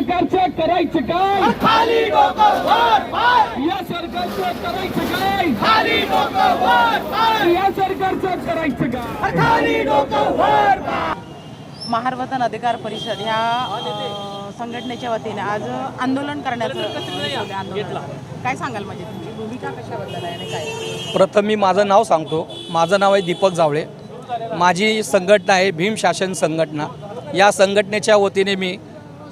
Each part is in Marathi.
करायलाच पाहिजे या सरकारचं करायचं काय? खाली डोकं वर पाय या सरकारचं करायचं काय? खाली डोकं वर पाय या सरकारचं करायचं काय? खाली डोकं वर पाय महार वतन अधिकार परिषद ह्या अ, संघटनेच्या वतीने आज आंदोलन करण्याचं आंदोलन काय सांगाल म्हणजे तुमची भूमिका कशाबद्दल आहे आणि काय? प्रथम मी माझं नाव सांगतो. माझं नाव आहे दीपक जावळे. माझी संघटना आहे भीम शासन संघटना. या संघटनेच्या वतीने मी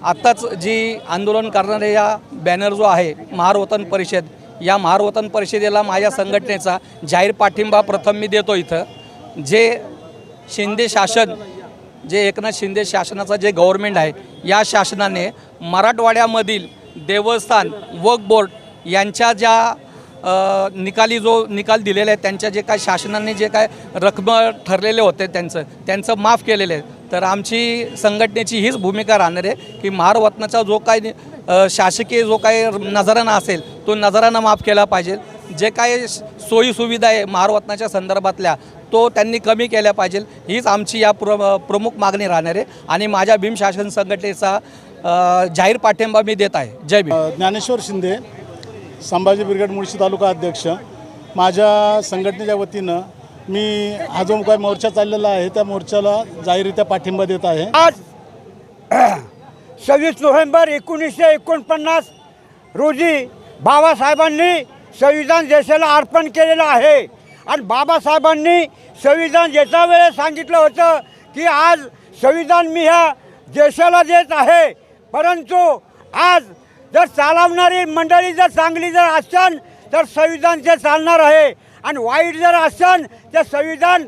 आत्ताच जी आंदोलन करणारे या बॅनर जो आहे महारवतन परिषद या महारवतन परिषदेला माझ्या संघटनेचा जाहीर पाठिंबा प्रथम मी देतो इथं. जे शिंदे शासन जे एकनाथ शिंदे शासनाचं जे गव्हर्मेंट आहे या शासनाने मराठवाड्यामधील देवस्थान वक बोर्ड यांच्या ज्या निकाली जो निकाल दिलेला आहे त्यांच्या जे काय शासनाने जे काय रकम ठरलेले होते त्यांचं त्यांचं माफ केलेलं आहे तर आमची संघटनेची हीच भूमिका राहणार आहे की महारवतनाचा जो काय शासकीय जो काय नजराना असेल तो नजराना माफ केला पाहिजे. जे काय सोयीसुविधा आहे महारवतनाच्या संदर्भातल्या तो त्यांनी कमी केल्या पाहिजे. हीच आमची या प्र प्रमुख मागणी राहणार आहे. आणि माझ्या भीम शासन संघटनेचा जाहीर पाठिंबा मी देत आहे. जय भीम. ज्ञानेश्वर शिंदे संभाजी ब्रिगेड मुळशी तालुका अध्यक्ष. माझ्या संघटनेच्या वतीनं मी हा जो काय मोर्चा चाललेला आहे. त्या मोर्चाला जाहीररित्या पाठिंबा देत आहे. आज सव्वीस नोव्हेंबर एकोणीसशे एकोणपन्नास रोजी बाबासाहेबांनी संविधान देशाला अर्पण केलेलं आहे. आणि बाबासाहेबांनी संविधान देता वेळेस सांगितलं होतं की आज संविधान मी ह्या देशाला देत आहे. परंतु आज जर चालवणारी मंडळी जर चांगली जर असन तर संविधान ते चालणार आहे. आणि वाईट जर असन तर संविधान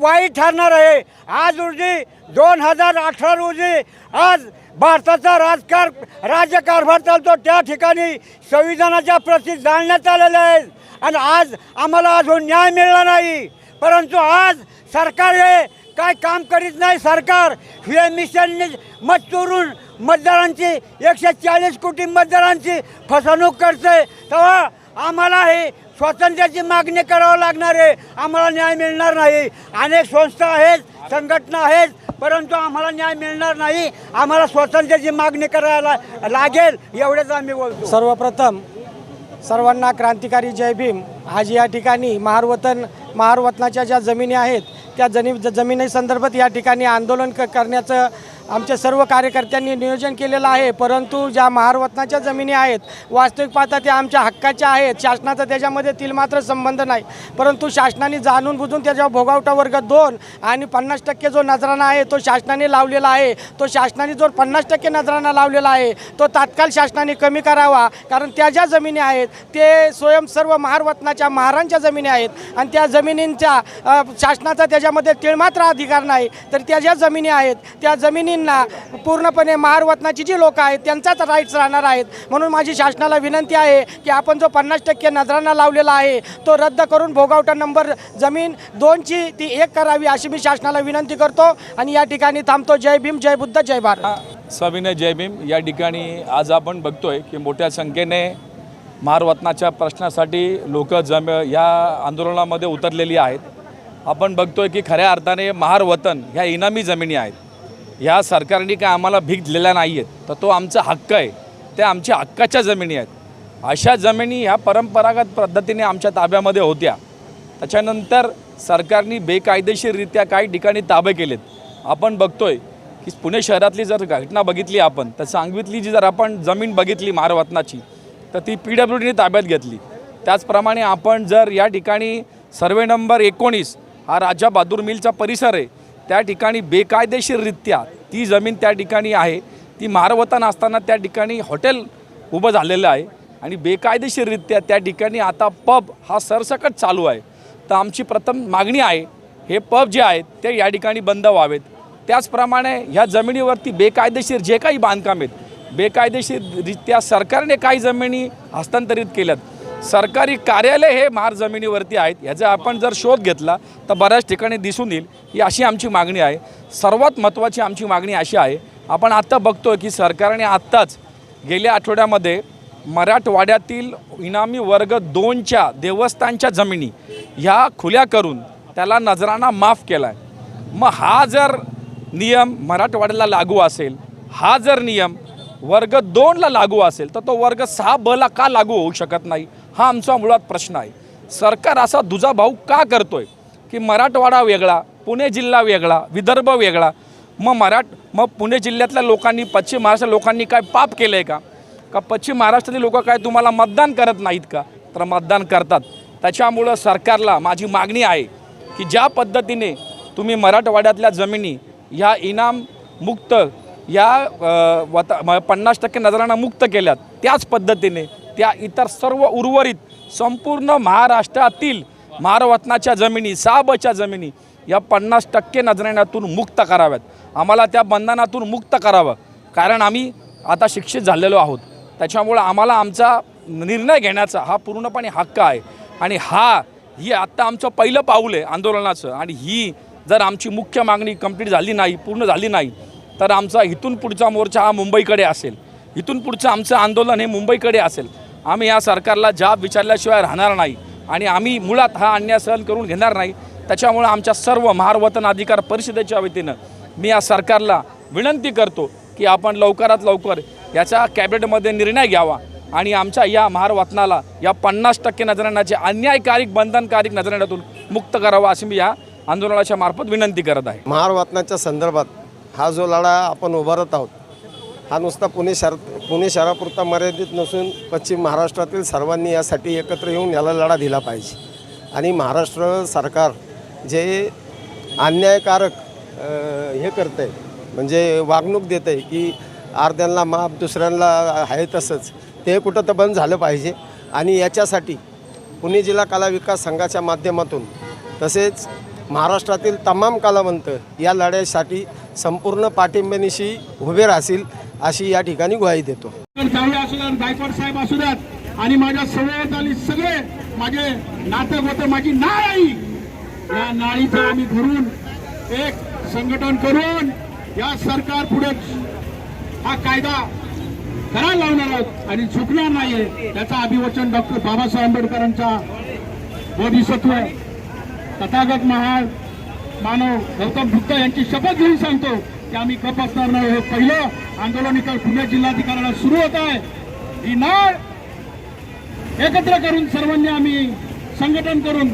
वाईट ठरणार आहे. आज रोजी दोन हजार अठरा रोजी आज भारताचा राजकार राज्यकारभार चालतो. त्या ठिकाणी संविधानाच्या प्रती जाणण्यात आलेल्या आहेत. आणि आज आम्हाला अजून न्याय मिळाला नाही. परंतु आज सरकार हे काय काम करीत नाही सरकार? हे मिशनने मत चोरून मतदारांची एकशे चाळीस कोटी मतदारांची फसवणूक करते तेव्हा आम्हाला हे स्वातंत्र्याची मागणी करावं लागणार आहे. आम्हाला न्याय मिळणार नाही. अनेक संस्था आहेत संघटना आहेत परंतु आम्हाला न्याय मिळणार नाही. आम्हाला स्वातंत्र्याची मागणी करायला लागेल एवढेच आम्ही बोलतो. सर्वप्रथम सर्वांना क्रांतिकारी जय भीम. आज या ठिकाणी महारवतन महारवतनाच्या ज्या जमिनी आहेत त्या जनी ज- जमिनीसंदर्भात या ठिकाणी आंदोलन क करण्याचं आमच्या सर्व कार्यकर्त्यांनी नियोजन केलेलं आहे. परंतु ज्या महारवतनाच्या जमिनी आहेत वास्तविक पाहता त्या आमच्या हक्काच्या आहेत. शासनाचा त्याच्यामध्ये तिल मात्र संबंध नाही. परंतु शासनाने जाणून बुजून त्याच्यावर भोगावटा वर्ग दोन आणि पन्नास टक्के जो नजराना आहे तो शासनाने लावलेला आहे. तो शासनाने जो पन्नास टक्के नजराना लावलेला आहे तो तात्काळ शासनाने कमी करावा. कारण त्या ज्या जमिनी आहेत ते स्वयं सर्व महारवतनाच्या महारांच्या जमिनी आहेत. आणि त्या जमिनींच्या शासनाचा त्याच्यामध्ये तिळमात्र अधिकार नाही. तर त्या ज्या जमिनी आहेत त्या जमिनींना पूर्णपणे महारवतनाची जी लोक आहेत त्यांचाच राईट्स राहणार आहेत. म्हणून माझी शासनाला विनंती आहे की आपण जो पन्नास टक्के नजरांना लावलेला आहे तो रद्द करून भोगावटा नंबर जमीन दोनची ती एक करावी अशी मी शासनाला विनंती करतो आणि या ठिकाणी थांबतो. जय भीम जय बुद्ध जय भारत. सविनय जय भीम. या ठिकाणी आज आपण बघतोय की मोठ्या संख्येने महारवतनाच्या प्रश्नासाठी लोक जम या आंदोलनामध्ये उतरलेली आहेत. आपण बघतोय की खऱ्या अर्थाने महारवतन ह्या इनामी जमिनी आहेत. ह्या सरकारने काय आम्हाला भीक दिलेल्या नाही आहेत तर तो आमचा हक्क आहे. त्या आमच्या हक्काच्या जमिनी आहेत. अशा जमिनी ह्या परंपरागत पद्धतीने आमच्या ताब्यामध्ये होत्या. त्याच्यानंतर सरकारने बेकायदेशीररित्या काही ठिकाणी ताबे केलेत. आपण बघतोय की पुणे शहरातली जर घटना बघितली आपण तर सांगवीतली जी जर आपण जमीन बघितली मारवतनाची तर ती पी डब्ल्यू डीने ताब्यात घेतली. त्याचप्रमाणे आपण जर या ठिकाणी सर्वे नंबर एकोणीस हा राजा बहादूर मिलचा परिसर आहे त्या ठिकाणी बेकायदेशीररित्या ती जमीन त्या ठिकाणी आहे. ती मारवताना असताना त्या ठिकाणी हॉटेल उभं झालेलं आहे आणि बेकायदेशीररित्या त्या ठिकाणी आता पब हा सरसकट चालू आहे. तर आमची प्रथम मागणी आहे हे पब जे आहेत ते या ठिकाणी बंद व्हावेत. त्याचप्रमाणे ह्या जमिनीवरती बेकायदेशीर जे काही बांधकाम आहेत बेकायदेशीररित्या सरकारने काही जमिनी हस्तांतरित केल्यात. सरकारी कार्यालय हे महार जमिनीवरती आहेत. ह्याचा आपण जर शोध घेतला तर बऱ्याच ठिकाणी दिसून येईल. ही अशी आमची मागणी आहे. सर्वात महत्त्वाची आमची मागणी अशी आहे आपण आत्ता बघतोय की सरकारने आत्ताच गेल्या आठवड्यामध्ये मराठवाड्यातील इनामी वर्ग दोनच्या देवस्थानच्या जमिनी ह्या खुल्या करून त्याला नजराना माफ केला आहे मग हा जर नियम मराठवाड्याला लागू असेल हा जर नियम वर्ग दोनला लागू असेल तर तो वर्ग सहा बला का लागू होऊ शकत नाही? हा आमचा मुळात प्रश्न आहे. सरकार असा दुजाभाऊ का करतोय? की मराठवाडा वेगळा पुणे जिल्हा वेगळा विदर्भ वेगळा. मग मराठ मग पुणे जिल्ह्यातल्या लोकांनी पश्चिम महाराष्ट्र लोकांनी काय पाप केलं आहे का? का पश्चिम महाराष्ट्रातील लोक काय तुम्हाला मतदान करत नाहीत का? तर मतदान करतात. त्याच्यामुळं सरकारला माझी मागणी आहे की ज्या पद्धतीने तुम्ही मराठवाड्यातल्या जमिनी ह्या इनाम मुक्त या वता म- पन्नास टक्के नजरांना मुक्त केल्यात त्याच पद्धतीने त्या इतर सर्व उर्वरित संपूर्ण महाराष्ट्रातील महारवतनाच्या जमिनी साबच्या जमिनी या पन्नास टक्के नजरेण्यातून मुक्त कराव्यात. आम्हाला त्या बंधनातून मुक्त करावं. कारण आम्ही आता शिक्षित झालेलो आहोत. त्याच्यामुळं आम्हाला आमचा निर्णय घेण्याचा हा पूर्णपणे हक्क आहे. आणि हा ही आत्ता आमचं पहिलं पाऊल आहे आंदोलनाचं. आणि ही जर आमची मुख्य मागणी कंप्लीट झाली नाही पूर्ण झाली नाही तर आमचा इथून पुढचा मोर्चा हा मुंबईकडे असेल. इथून पुढचं आमचं आंदोलन हे मुंबईकडे असेल. आम्ही या सरकारला जाब विचारल्याशिवाय राहणार नाही आणि आम्ही मुळात हा अन्याय सहन करून घेणार नाही. त्याच्यामुळं आमच्या सर्व महारवतन अधिकार परिषदेच्या वतीनं मी या सरकारला विनंती करतो की आपण लवकरात लवकर याचा कॅबिनेटमध्ये निर्णय घ्यावा आणि आमच्या या महारवतनाला या पन्नास टक्के नजराणाचे अन्यायकारिक बंधनकारिक नजराण्यातून मुक्त करावा अशी मी या आंदोलनाच्या मार्फत विनंती करत आहे. महारवतनाच्या संदर्भात हा जो लढा आपण उभारत आहोत हा नुसता पुणे शहर पुणे शहरापुरता मर्यादित नसून पश्चिम महाराष्ट्रातील सर्वांनी यासाठी एकत्र येऊन याला लढा दिला पाहिजे. आणि महाराष्ट्र सरकार जे अन्यायकारक हे करतं आहे म्हणजे वागणूक देतं आहे की अर्ध्यांना माप दुसऱ्यांना आहे तसंच ते कुठं तर बंद झालं पाहिजे. आणि याच्यासाठी पुणे जिल्हा कला विकास संघाच्या माध्यमातून तसेच महाराष्ट्रातील तमाम कलावंत या लढ्यासाठी संपूर्ण पाठिंब्यानिशी उभे राहतील. अशी या ठिकाणी ग्वाही देतो. जावळे असू द्यात गायकवाड साहेब असू द्यात आणि माझ्या सवयत सगळे माझे नातं होतं माझी नाळी या नाळीचं आम्ही धरून एक संघटन करून या सरकार पुढे हा कायदा करायला लावणार आहोत आणि चुकणार नाहीये. त्याचं अभिवचन डॉक्टर बाबासाहेब आंबेडकरांचा बोधिसत्व तथागत महाल मानव गौतम बुद्ध यांची शपथ घेऊन सांगतो. की आम्ही कप असणार नाही हे पहिलं आंदोलन इथं पुणे जिल्हाधिकाऱ्याला सुरू होत आहे. ही नाळ एकत्र करून सर्वांनी आम्ही संघटन करून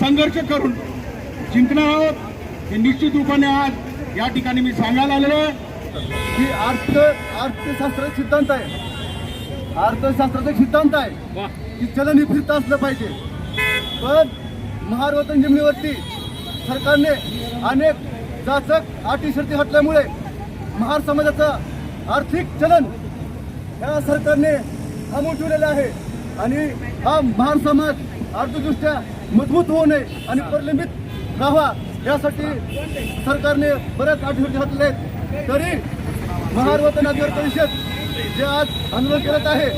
संघर्ष करून जिंकणार आहोत. हे निश्चित रूपाने आज या ठिकाणी मी सांगायला आलेलो आहे. ही अर्थ अर्थशास्त्राचा सिद्धांत आहे. अर्थशास्त्राचा सिद्धांत आहे की चलन हे फिरत असलं पाहिजे. पण महारवतन जमिनीवरती सरकारने अनेक जाचक अटी शर्ती हटल्यामुळे महार समाजाचं आर्थिक चलन या सरकारने थांबवून ठेवलेलं आहे. आणि हा महार समाज आर्थिकदृष्ट्या मजबूत होऊ नये आणि प्रलंबित राहावा यासाठी सरकारने बऱ्याच अटी शर्ती आहेत. तरी महार वतन अधिकार परिषद जे आज आंदोलन करत आहे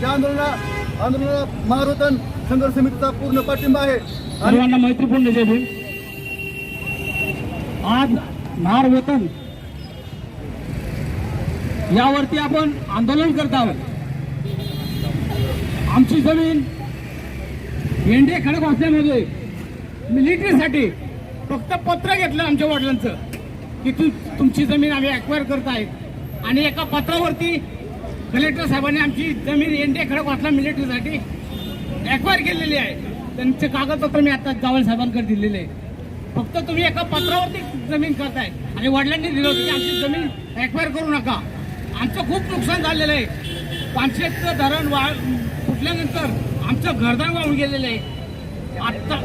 त्या आंदोलना आंदोलनाला महारवतन संघर्ष समितीचा पूर्ण पाठिंबा आहे. आणि सर्वांना मैत्रीपूर्ण जय भीम आज नार वेतन. यावरती आपण आंदोलन करत आहोत. आमची जमीन भेंडे खडक असल्यामध्ये मिलिटरीसाठी फक्त पत्र घेतलं आमच्या वडिलांचं की तू तुमची जमीन आम्ही ॲक्वायर करत आहे आणि एका पत्रावरती कलेक्टर साहेबांनी आमची जमीन एनडीए खडक वाचला मिलिटरीसाठी ॲक्वायर केलेली आहे. त्यांचे कागदपत्र मी आता जावळ साहेबांकडे दिलेले आहे. फक्त तुम्ही एका पत्रावरती जमीन करताय. आणि वडिलांनी दिलं होतं की आमची जमीन एक्वायर करू नका. आमचं खूप नुकसान झालेलं आहे. पानशेतचं धरण वा फुटल्यानंतर आमचं घरदार वाहून गेलेलं आहे. आत्ता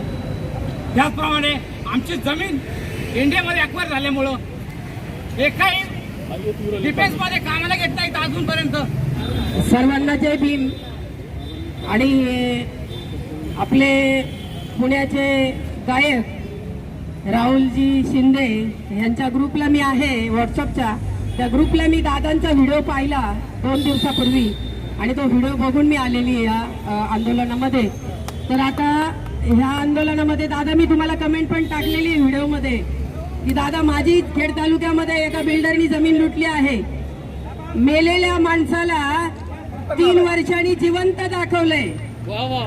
त्याचप्रमाणे आमची जमीन इंडियामध्ये एक्वायर झाल्यामुळं एकाही डिफेन्समध्ये कामाला घेत नाहीत अजूनपर्यंत. सर्वांना जय भीम. आणि आपले पुण्याचे गायक राहुलजी शिंदे यांच्या ग्रुपला मी आहे व्हॉट्सअपच्या. त्या ग्रुपला मी दादांचा व्हिडिओ पाहिला दोन दिवसापूर्वी. आणि तो व्हिडिओ बघून मी आलेली या आंदोलनामध्ये. तर आता ह्या आंदोलनामध्ये दादा मी तुम्हाला कमेंट पण टाकलेली आहे व्हिडिओमध्ये. की दादा माझी खेड तालुक्यामध्ये एका बिल्डरनी जमीन लुटली आहे. मेलेल्या माणसाला तीन वर्षांनी जिवंत दाखवलंय.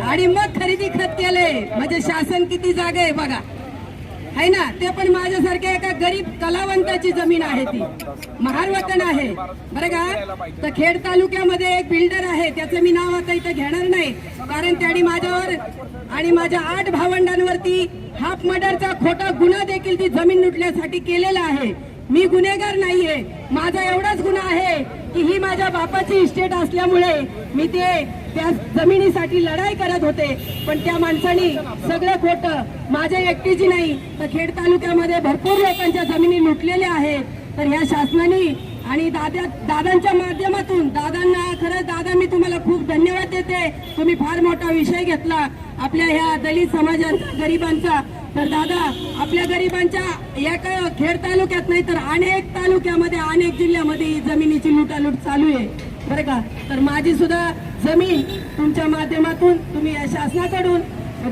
आणि मग खरेदी खत केलंय. म्हणजे शासन किती जागा आहे बघा. आहे ना? ते पण माझ्यासारख्या एका गरीब कलावंताची जमीन आहे ती. महारवतन आहे. बरं का? तर खेड तालुक्यामध्ये एक बिल्डर आहे. त्याचं मी नाव आता इथं घेणार नाही. कारण त्याने माझ्यावर आणि माझ्या आठ भावंडांवरती हाफ मर्डरचा खोटा गुन्हा देखील ती जमीन लुटण्यासाठी केलेला आहे. मी गुन्हेगार नाहीये. माझा एवढाच गुन्हा आहे की ही माझ्या बापाची इस्टेट असल्यामुळे मी ते त्या जमिनीसाठी लढाई करत होते. पण त्या माणसानी सगळं खोटं माझ्या एकटीची नाही तर खेड तालुक्यामध्ये भरपूर लोकांच्या जमिनी लुटलेल्या आहेत. तर ह्या शासनाने आणि दादा दादांच्या माध्यमातून दादांना खरंच दादा मी तुम्हाला खूप धन्यवाद देते. तुम्ही फार मोठा विषय घेतला आपल्या ह्या दलित समाजांचा गरिबांचा. तर दादा आपल्या गरिबांच्या एका खेड तालुक्यात नाही तर अनेक तालुक्यामध्ये अनेक जिल्ह्यामध्ये ही जमिनीची लुटालूट चालू आहे. बरं का? तर माझी सुद्धा जमीन तुमच्या माध्यमातून तुम्ही या शासनाकडून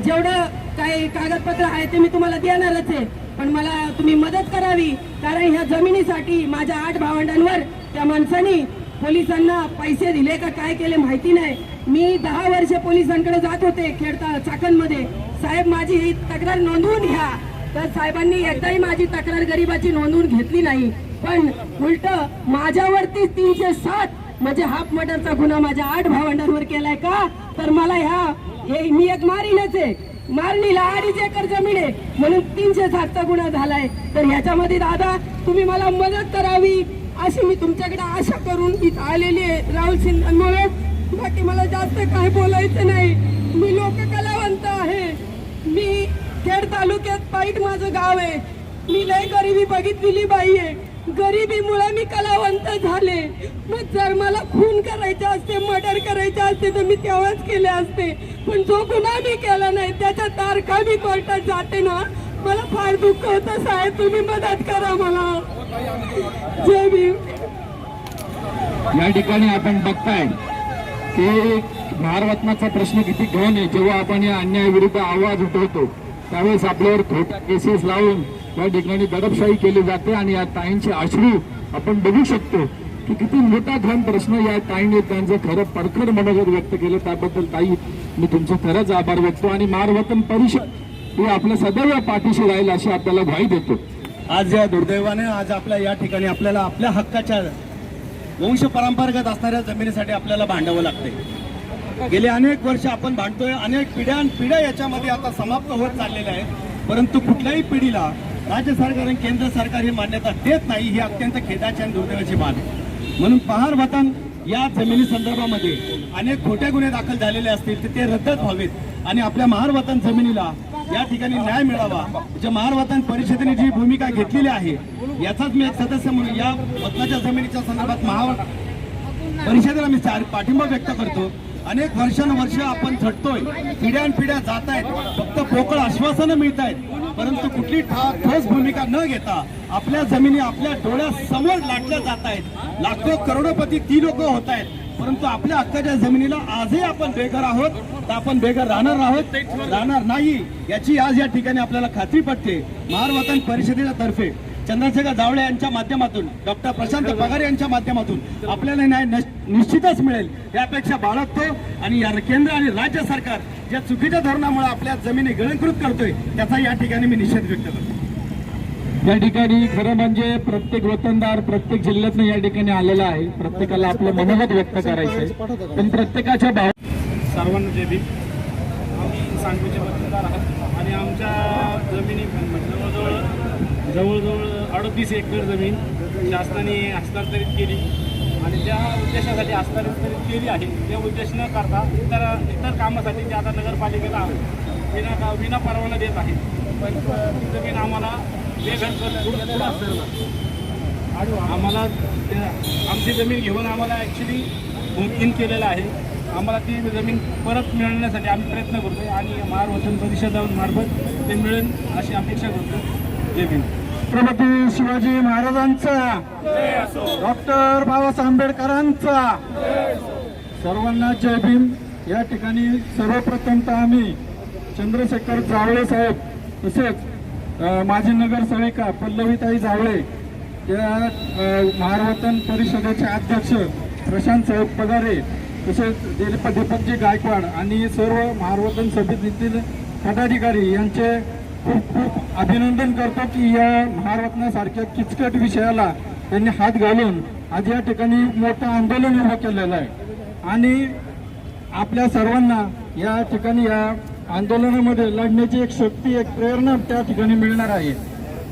जेवढं काही कागदपत्र आहे ते मी तुम्हाला देणारच आहे. पण मला तुम्ही मदत करावी कारण ह्या जमिनीसाठी माझ्या आठ भावंडांवर त्या माणसानी पोलिसांना पैसे दिले का काय केले माहिती नाही. मी दहा वर्ष पोलिसांकडे जात होते खेडता चाकणमध्ये. साहेब माझी ही तक्रार नोंदवून घ्या. तर साहेबांनी एकदाही माझी तक्रार गरीबाची नोंदवून घेतली नाही. पण उलट माझ्यावरती तीनशे सात म्हणजे हाफ मर्डरचा गुन्हा माझ्या आठ भावंडांवर केलाय का? तर मला ह्या हे मी एक मारीनच आहे. मारणीला अडीच एकर जमीन आहे. म्हणून तीनशे सातचा गुन्हा झालाय. तर ह्याच्यामध्ये दादा तुम्ही मला मदत करावी. अशी मी तुमच्याकडे आशा करून इथं आलेली आहे राहुल शिंदेमुळे बाकी मला जास्त काय बोलायचं नाही. मी लोककलावंत आहे. मी खेड तालुक्यात पाईट माझं गाव आहे. मी लय गरिबी बघितलेली बाई आहे. गरिबीमुळे मी कलावंत झाले. मग जर मला खून करायचे असते मर्डर करायचे असते तर मी तेव्हाच केले असते. पण जो गुन्हा मी केला नाही त्याच्या तारखा मी कोर्टात जाते ना मला फार दुःख होतं साहेब. तुम्ही मदत करा मला. जय भीम. या ठिकाणी आपण बघताय की भारतनाचा प्रश्न किती घेऊन आहे. जेव्हा आपण या अन्यायाविरुद्ध आवाज उठवतो त्यावेळेस आपल्यावर खोट्या केसेस लावून या ठिकाणी दडपशाही केली जाते आणि या ताईंचे अश्रू आपण बघू शकतो की किती मोठा घन प्रश्न या ताईने त्यांचं खरं परखड मनोगत व्यक्त केलं. त्याबद्दल ताई मी तुमचं खरंच आभार व्यक्त आणि मारवतन परिषद ही आपल्या सदैव पाठीशी राहील अशी आपल्याला ग्वाही देतो. आज या दुर्दैवाने आज आपल्या या ठिकाणी आपल्याला आपल्या हक्काच्या वंश परंपरागत असणाऱ्या जमिनीसाठी आपल्याला भांडावं लागते गेले अनेक वर्ष आपण भांडतोय अनेक पिढ्या पिढ्या याच्यामध्ये आता समाप्त होत चाललेल्या आहेत. परंतु कुठल्याही पिढीला राज्य सरकार आणि केंद्र सरकार ही मान्यता देत नाही ही अत्यंत खेदाची आणि दुर्दैवाची बाब आहे. म्हणून पहार वतन या जमिनी संदर्भामध्ये अनेक खोटे गुन्हे दाखल झालेले असतील तर ते रद्दच व्हावेत. आणि आपल्या महार वतन जमिनीला या ठिकाणी न्याय मिळावा. जे महार वतन परिषदेने जी भूमिका घेतलेली आहे याचाच मी एक सदस्य म्हणून या वतनाच्या जमिनीच्या संदर्भात महा परिषदेला मी पाठिंबा व्यक्त करतो. अनेक वर्षानुवर्ष आपण झटतोय. पिढ्यान पिढ्या जात आहेत फक्त पोकळ आश्वासनं मिळत आहेत परंतु कुठली ठा- ठोस भूमिका न घेता आपल्या जमिनी आपल्या डोळ्यासमोर लाटल्या जात आहेत. लाखो करोडोपती ती लोक होत आहेत. परंतु आपल्या हक्काच्या जमिनीला आजही आपण बेघर आहोत. तर आपण बेघर राहणार आहोत. राहणार नाही याची आज या ठिकाणी आपल्याला खात्री पटते. महारवतन परिषदेच्या तर्फे. चंद्रशेखर जावळे यांच्या माध्यमातून डॉक्टर प्रशांत पगार यांच्या माध्यमातून आपल्याला न्याय नश- निश्चितच मिळेल यापेक्षा बाळगतो. आणि या केंद्र आणि राज्य सरकार ज्या चुकीच्या धोरणामुळे आपल्या जमिनी गिळंकृत करतोय त्याचा या ठिकाणी मी निषेध व्यक्त करतो. या ठिकाणी खरं म्हणजे प्रत्येक वतनदार प्रत्येक जिल्ह्यातनं या ठिकाणी आलेला आहे. प्रत्येकाला आपलं मनोगत व्यक्त करायचंय. पण प्रत्येकाच्या भाव सर्वांना जय भीम. आम्ही सांगलीचे मतदार आहात. आणि आमच्या जमिनी जवळजवळ जवळजवळ अडतीस एकर जमीन शासनाने हस्तांतरित केली. आणि त्या उद्देशासाठी हस्तांतरित केली आहे त्या उद्देश न करता इतर इतर कामासाठी ते आता नगरपालिकेला विना का विना परवाना देत आहे. पण ती जमीन आम्हाला बेघर करून आम्हाला आमची जमीन घेऊन आम्हाला ॲक्च्युली इन केलेलं आहे. आम्हाला ती जमीन परत मिळवण्यासाठी आम्ही प्रयत्न करतो आणि महार वचन परिषदामार्फत ते मिळेल अशी अपेक्षा करतो जय भीम. छत्रपती शिवाजी महाराजांचा डॉक्टर बाबासाहेब आंबेडकरांचा. सर्वांना जय भीम. या ठिकाणी सर्वप्रथमतः आम्ही चंद्रशेखर जावळे साहेब तसेच माजी माजी नगरसेविका पल्लवीताई जावळे या महारवतन परिषदेचे अध्यक्ष प्रशांत साहेब पगारे तसेच दीप- दीपकजी गायकवाड आणि सर्व महारवतन समितीतील पदाधिकारी यांचे खूप खूप अभिनंदन करतो की या महारत्नासारख्या किचकट विषयाला त्यांनी हात घालून आज या ठिकाणी मोठं आंदोलन उभं केलेलं आहे. आणि आपल्या सर्वांना या ठिकाणी या आंदोलनामध्ये लढण्याची एक शक्ती एक प्रेरणा त्या ठिकाणी मिळणार आहे.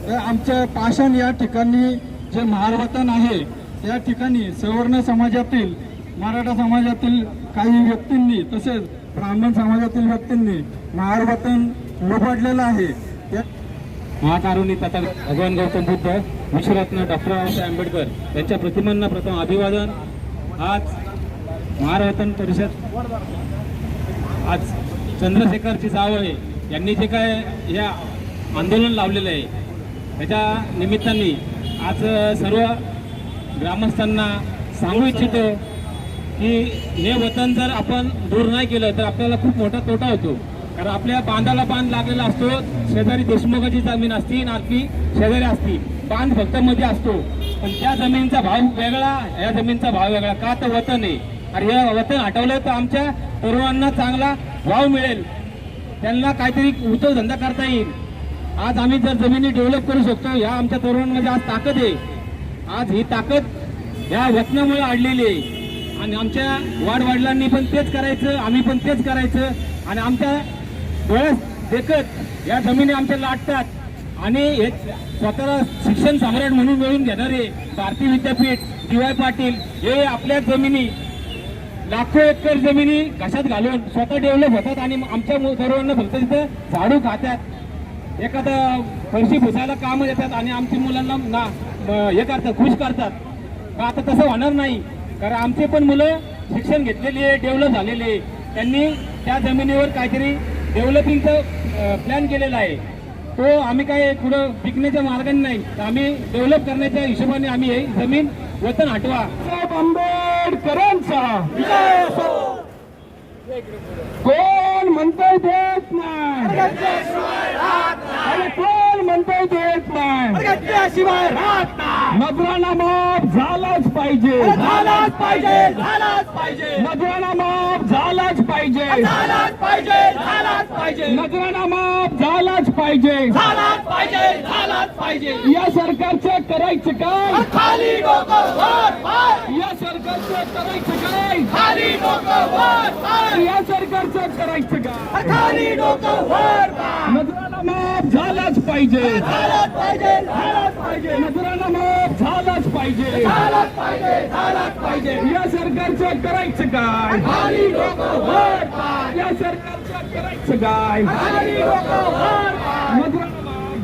तर आमच्या पाषाण या ठिकाणी जे महारवतन आहे त्या ठिकाणी सवर्ण समाजातील मराठा समाजातील काही व्यक्तींनी तसेच ब्राह्मण समाजातील व्यक्तींनी महारवतन लुबाडलेलं आहे. त्या महाकारुणी तथा भगवान गौतम बुद्ध विश्वरत्न डॉक्टर बाबासाहेब आंबेडकर यांच्या प्रतिमांना प्रथम अभिवादन. आज महारवतन परिषद आज चंद्रशेखरची जावळे यांनी जे काय या आंदोलन लावलेलं आहे त्याच्या निमित्ताने आज सर्व ग्रामस्थांना सांगू इच्छितो की हे वतन जर आपण दूर नाही केलं तर आपल्याला खूप मोठा तोटा होतो. कारण आपल्या बांधाला बांध लागलेला असतो. शेजारी देशमुखाची जमीन असती आणि आपली शेजारी असती. बांध फक्त मध्ये असतो. पण त्या जमिनीचा भाव वेगळा या जमिनीचा भाव वेगळा. का तर वतन आहे. आणि हे वतन हटवलं तर आमच्या तरुणांना चांगला भाव मिळेल. त्यांना काहीतरी उद्योगधंदा करता येईल. आज आम्ही जर जमिनी डेव्हलप करू शकतो ह्या आमच्या तरुणांमध्ये आज ताकद आहे. आज ही ताकद या वतनामुळे आढलेली आहे. आणि आमच्या वाडवडिलांनी पण तेच करायचं आम्ही पण तेच करायचं. आणि आमच्या डोळ्यात देखत या जमिनी आमच्या लाटतात. आणि हे स्वतःला शिक्षण सम्राट म्हणून मिळवून घेणारे भारतीय विद्यापीठ डी वाय पाटील हे आपल्या जमिनी लाखो एकर जमिनी घशात घालून स्वतः डेव्हलप होतात आणि आमच्या सर्वांना फक्त तिथं झाडू खातात. एखादा फरशी भुसायला काम येतात आणि आमच्या मुलांना ना हे करतात खुश करतात. का आता तसं होणार नाही. कारण आमचे पण मुलं शिक्षण घेतलेली आहे डेव्हलप झालेले आहे. त्यांनी त्या जमिनीवर काहीतरी डेव्हलपिंगचं प्लॅन केलेला आहे. तो आम्ही काय पुढं विकण्याच्या मार्गाने नाही. तर आम्ही डेव्हलप करण्याच्या हिशोबाने आम्ही हे जमीन वतन हटवा. आंबेडकरांचा कोण म्हणतोय देत नाही? अरे कोण म्हणतोय देत नाही शिवाय राहत नाही. माफ झालाच पाहिजे. झालाच पाहिजे झालाच पाहिजे. नजराना माफ झालाच पाहिजे. झालाच पाहिजे झालाच पाहिजे. नजराना माफ झालाच पाहिजे. झालाच पाहिजे झालाच पाहिजे. या सरकारचं करायचं काय? खाली या सरकारचं करायचं काय? खाली या सरकारचं करायचं काय? खाली नजराना माफ झालाच पाहिजे. झालाच पाहिजे झालाच पाहिजे. नजराना माफ झालाच पाहिजे. झालाच पाहिजे झालाच पाहिजे. या सरकारचं करायचं काय? खाली या सरकारचं करायचं काय? खाली